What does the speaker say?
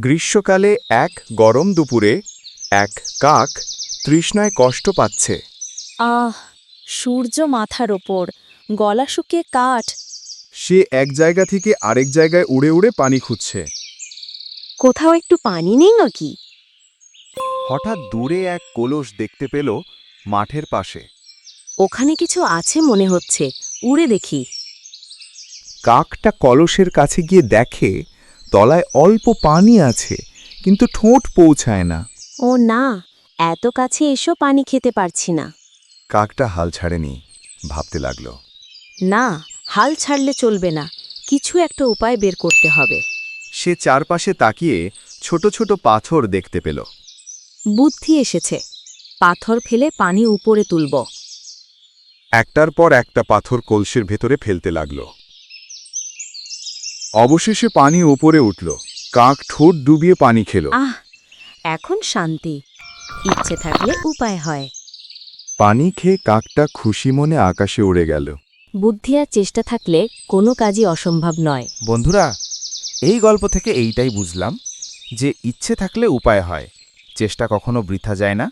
গ্রীষ্মকালে এক গরম দুপুরে এক কাক তৃষ্ণায় কষ্ট পাচ্ছে। আহ সূর্য মাথার ওপর গলা শুকিয়ে কাঠ। সে এক জায়গা থেকে আরেক জায়গায় উড়ে উড়ে পানি খুঁজছে। কোথাও একটু পানি নেই নাকি? হঠাৎ দূরে এক কলস দেখতে পেল মাঠের পাশে। ওখানে কিছু আছে মনে হচ্ছে উড়ে দেখি। কাকটা কলসের কাছে গিয়ে দেখে তলায় অল্প পানি আছে কিন্তু ঠোঁট পৌঁছায় না। ও না এত কাছে এসো পানি খেতে পারছি না। কাকটা হাল ছাড়েনি ভাবতে লাগল। না হাল ছাড়লে চলবে না কিছু একটা উপায় বের করতে হবে। সে চারপাশে তাকিয়ে ছোট ছোট পাথর দেখতে পেল। বুদ্ধি এসেছে পাথর ফেলে পানি উপরে তুলব। একটার পর একটা পাথর কলসির ভেতরে ফেলতে লাগল। অবশেষে পানি উপরে উঠল। কাক ঠোঁট ডুবিয়ে পানি খেল। আহ এখন শান্তি। ইচ্ছে থাকলে উপায় হয়। পানি খেয়ে কাকটা খুশি মনে আকাশে উড়ে গেল। বুদ্ধি আর চেষ্টা থাকলে কোনো কাজই অসম্ভব নয়। বন্ধুরা এই গল্প থেকে এইটাই বুঝলাম যে ইচ্ছে থাকলে উপায় হয় চেষ্টা কখনো বৃথা যায় না।